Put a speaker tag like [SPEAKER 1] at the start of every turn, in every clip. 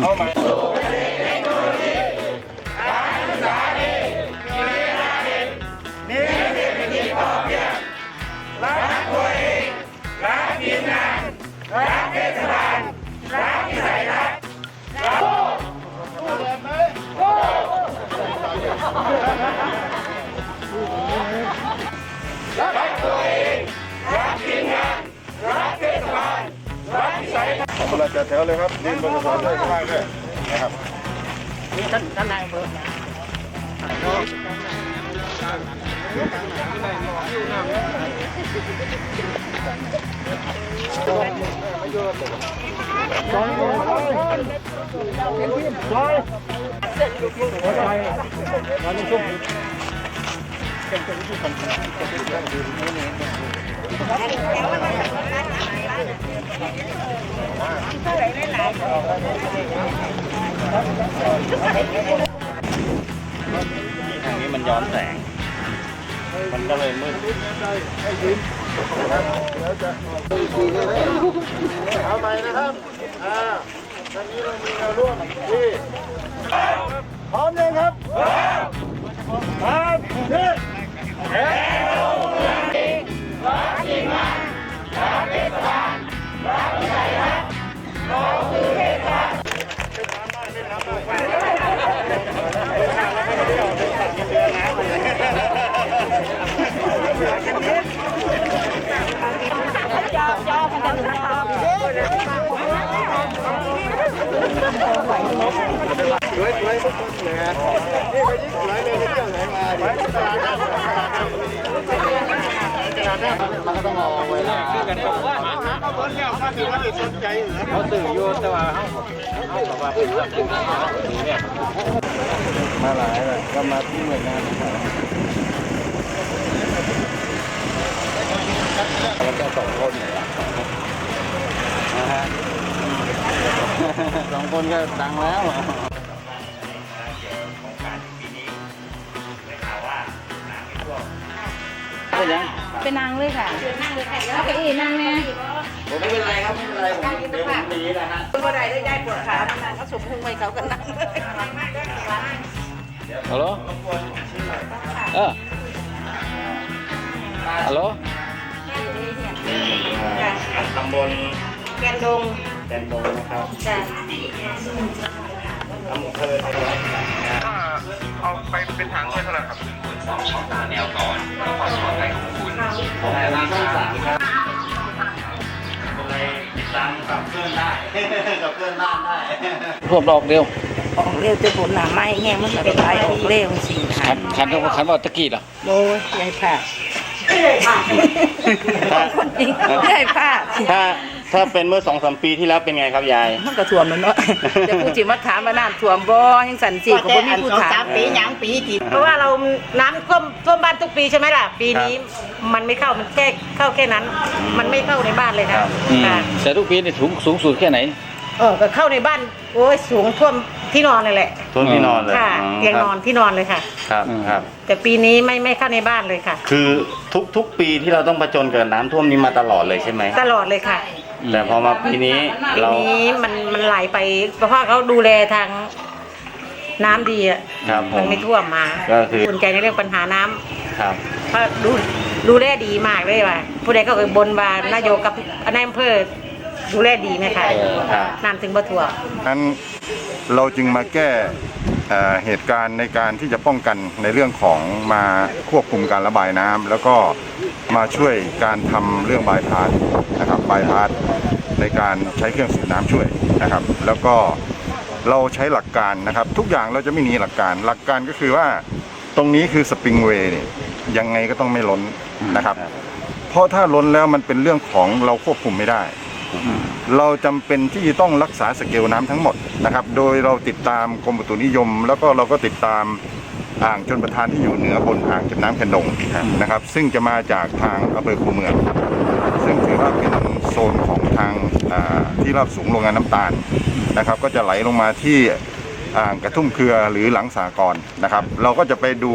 [SPEAKER 1] เอ
[SPEAKER 2] วเลยครับยืนบนกระสอบได้ข้างล่างด้วยนะครับนี่
[SPEAKER 3] ท่านท่านนายอำเภอ
[SPEAKER 2] ทา งนี้มันย้อนแสง มันก็เลยมืด
[SPEAKER 1] เอาใหม่นะครับ อ่าตอนนี้เรามีแนวร่วมที่ คนเลยนะนี่ไปยิ่งสวยเลยไปเที่ยวไหนมาไปตลาดน้ำตลาดน้ำตลาดน้มันก็ต้องเอาไว้ละคือกันบอกว่าเขาเบิ้ลแล้วเขาถือว่าสนใจเขาตื่นอยู่แต่ว่าเขาเขาบอกว่าเนี่ย
[SPEAKER 2] มาหลายเลยก็มาที่หน่วยงานแล้วก็สองคนนะฮะสองคนก็ดังแล้ว ยัง
[SPEAKER 4] เป็นนางเลยค่ะนั่งเลยค่ะเอาไปอีนั่งแน่
[SPEAKER 2] ผมไม่เป็นไรครับไม่เป็นไรผมเดี๋ยวผมหนีนะฮะ
[SPEAKER 4] บ่ได้ได้ยายปวดขานั่งเขาสมพุงไว้เขากันนั่ง
[SPEAKER 5] ฮัลโหลเออฮัลโหล
[SPEAKER 2] ตำบล
[SPEAKER 4] แกนดง
[SPEAKER 2] แดนโดงนะครับ
[SPEAKER 4] จ้ะ
[SPEAKER 2] อำเภอไทยรัฐ
[SPEAKER 1] เอาไปเป็นทางด้วยเท่าไหร่ครับ
[SPEAKER 2] แต่ร้านช่องสามครับอะไรติดตามกับเพื่อนได้กับเพื่อนบ้านได้
[SPEAKER 5] รวบดอกเดียว
[SPEAKER 4] ออกเร็วจะผลหนาไม้แห้งมันก็เป็นไรออกเร็วสิ
[SPEAKER 5] ขันขันเขาขันว่าตะกี้เหรอ
[SPEAKER 4] โอ้ยยายผ้าคนจริงยายผ้า
[SPEAKER 2] ถ้า ถ้าเป็นเมื่อสองสามปีที่แล้วเป็นไงครับยาย
[SPEAKER 4] มันก็ท่วมแล้วเนาะ แต่ผู้จิมาถามว่าน้ำท่วมบ่ยังสันสิก็บ่มีผู้ถาม
[SPEAKER 3] ปีหยังปีที่
[SPEAKER 4] เพราะว่าเราน้ำท่วมท่วมบ้านทุกปีใช่ไหมล่ะ ปีนี้มันไม่เข้ามันแค่เข้าแค่นั้น มันไม่เข้าในบ้านเลยนะ
[SPEAKER 5] อืม
[SPEAKER 4] ค่ะ
[SPEAKER 5] แต่ทุกปีนี่สูงสูงสุดแค่ไหน
[SPEAKER 4] เออก็เข้าในบ้านโอ้ยสูงท่วมที่นอนเลยแหละ
[SPEAKER 2] ทุนที่นอนเลย
[SPEAKER 4] ค่ะ
[SPEAKER 2] อ๋อ
[SPEAKER 4] เตียงนอนที่นอนเลยค่ะ
[SPEAKER 2] ครับ
[SPEAKER 5] อืม
[SPEAKER 2] ครับ
[SPEAKER 4] แต่ปีนี้ไม่ไม่เข้าในบ้านเลยค่ะ
[SPEAKER 2] คือทุกทุกปีที่เราต้องผจญกับน้ำท่วมนี้มาตลอดเลยใช่ไหม
[SPEAKER 4] ตลอดเลยค่ะ
[SPEAKER 2] แต่พอมาปีนี้
[SPEAKER 4] ปี
[SPEAKER 2] เรา
[SPEAKER 4] นี้มันมันไหลไปเพราะว่าเขาดูแลทางน้ำดีอะ
[SPEAKER 2] ครับผ
[SPEAKER 4] มัน
[SPEAKER 2] ม
[SPEAKER 4] ไม่ท่วมมา
[SPEAKER 2] ก็คือ
[SPEAKER 4] สนใจในเรื่องปัญหาน้ำ
[SPEAKER 2] ครับ
[SPEAKER 4] เพราะดูดูแลดีมากเลยว่ะผู้ใดก็เคยบนบานนายกกับนายอำเภอดูแลดีไหมคะ
[SPEAKER 2] ครับ
[SPEAKER 4] น้ำถึงบ่ท่วม
[SPEAKER 6] นั้นเราจึงมาแก้เอ่อเหตุการณ์ในการที่จะป้องกันในเรื่องของมาควบคุมการระบายน้ำแล้วก็ มาช่วยการทำเรื่องบายพาสนะครับบายพาสในการใช้เครื่องสูบน้ำช่วยนะครับ แล้วก็เราใช้หลักการนะครับ ทุกอย่างเราจะไม่หนีหลักการ หลักการก็คือว่าตรงนี้คือสปริงเวย์เนี่ยยังไงก็ต้องไม่ล้นนะครับ เพราะถ้าล้นแล้วมันเป็นเรื่องของเราควบคุมไม่ได้ เราจำเป็นที่จะต้องรักษาสเกลน้ำทั้งหมดนะครับ โดยเราติดตามกรมอุตุนิยม แล้วก็เราก็ติดตาม อ่างชนประทานที่อยู่เหนือบนอ่างเก็บน้ำแคนดงนะครับ ซึ่งจะมาจากทางอำเภอคูเมือง ซึ่งถือว่าเป็นโซนของทางอ่าที่ราบสูงโรงงานน้ำตาลนะครับ ก็จะไหลลงมาที่อ่างกระทุ่มเครือหรือหลังสากรนะครับ เราก็จะไปดู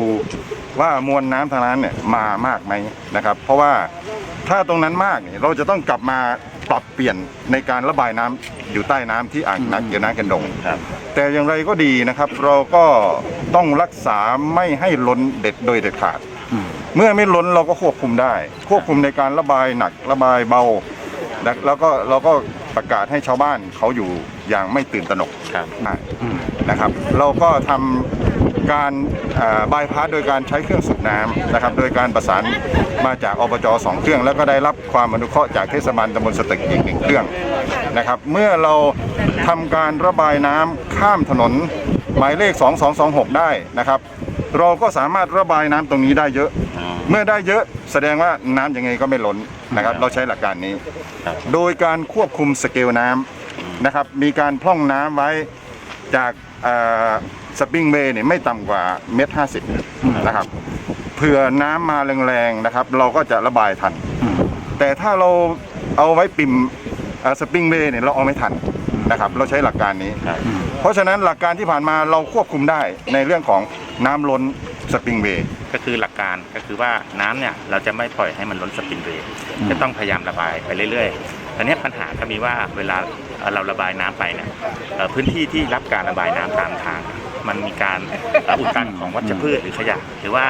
[SPEAKER 6] ว่ามวลน้ำทางนั้นเนี่ยมามากไหมนะครับ เพราะว่าถ้าตรงนั้นมากเนี่ยเราจะต้องกลับมา ปรับเปลี่ยนในการระบายน้ำอยู่ใต้น้ำที่อ่างนักเกี่ยวน้ำกันดง
[SPEAKER 2] ครับ
[SPEAKER 6] แต่อย่างไรก็ดีนะครับ เราก็ต้องรักษาไม่ให้ล้นเด็ดโดยเด็ดขาด เมื่อไม่ล้นเราก็ควบคุมได้ ควบคุมในการระบายหนักระบายเบาและแล้วก็เราก็ประกาศให้ชาวบ้านเขาอยู่อย่างไม่ตื่นตระหนก
[SPEAKER 2] ครับ
[SPEAKER 6] ได้นะครับ เราก็ทำ การบายพาสโดยการใช้เครื่องสูบน้ำนะครับ โดยการประสานมาจากอบจสองเครื่อง แล้วก็ได้รับความอนุเคราะห์จากเทศบาลตำบลสตึกอีกหนึ่งเครื่องนะครับ เมื่อเราทำการระบายน้ำข้ามถนนหมายเลข 2226 ได้นะครับ เราก็สามารถระบายน้ำตรงนี้ได้เยอะ เมื่อได้เยอะแสดงว่าน้ำยังไงก็ไม่ล้นนะครับ เราใช้หลักการนี้
[SPEAKER 2] ครับ
[SPEAKER 6] โดยการควบคุมสเกลน้ำนะครับ มีการพร่องน้ำไว้ จากสปริงเบย์เนี่ยไม่ต่ำกว่าเมตรห้าสิบนะครับเผื่อน้ำมาแรงๆนะครับ เราก็จะระบายทัน แต่ถ้าเราเอาไว้ปิ่มสปริงเบย์เนี่ยเราเอาไม่ทันนะครับ เราใช้หลักการนี้
[SPEAKER 2] ครับ
[SPEAKER 6] เพราะฉะนั้นหลักการที่ผ่านมาเราควบคุมได้ในเรื่องของน้ำล้นสปริงเบย์
[SPEAKER 7] ก็คือหลักการก็คือว่าน้ำเนี่ยเราจะไม่ปล่อยให้มันล้นสปริงเวย์จะต้องพยายามระบายไปเรื่อยๆตอนนี้ปัญหาก็มีว่าเวลา เอ่อเราระบายน้ำไปเนี่ยเอ่อพื้นที่ที่รับการระบายน้ำตามทาง มันมีการเอ่ออุดตันของวัชพืชหรือขยะ หรือว่า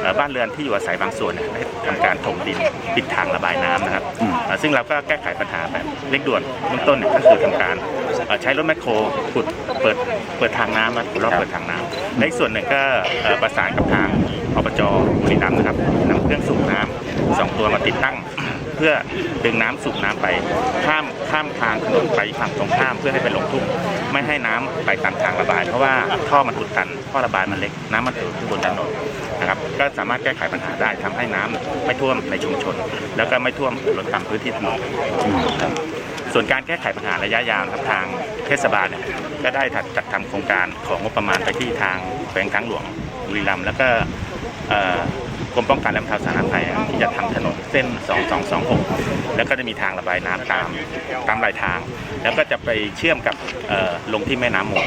[SPEAKER 7] เอ่อบ้านเรือนที่อยู่อาศัยบางส่วนเนี่ยได้ทำการถมดินปิดทางระบายน้ำนะครับเอ่อซึ่งเราก็แก้ไขปัญหาแบบเร่งด่วนเบื้องต้นเนี่ยก็คือทำการเอ่อใช้รถแมคโครขุดเปิดเปิดทางน้ำนะรอบเปิดทางน้ำและอีกส่วนหนึ่งก็เอ่อประสานกับทางอบจบุรีรัมย์นะครับนำเครื่องสูบน้ำสองตัวมาติดตั้งเพื่อดึงน้ำสูบน้ำไปข้ามข้ามทางถนนไปฝั่งตรงข้ามเพื่อให้ไปลงทุ่งไม่ให้น้ำไปตามทางระบาย เพราะว่าท่อมันอุดตันท่อระบายมันเล็กน้ำมันถือขึ้นบนถนนนะครับก็สามารถแก้ไขปัญหาได้ทำให้น้ำไม่ท่วมในชุมชน แล้วก็ไม่ท่วมล้นตามพื้นที่ถนนส่วนการแก้ไขปัญหาระยะยาวครับทางเทศบาลเนี่ยก็ได้จัดทำโครงการของงบประมาณไปที่ทางแขวงทางหลวงบุรีรัมย์แล้วก็ กรมป้องกันและบรรเทาสาธารณภัยที่จะทำถนนเส้น 2226 แล้วก็จะมีทางระบายน้ำตามตามรายทาง แล้วก็จะไปเชื่อมกับลงที่แม่น้ำมูล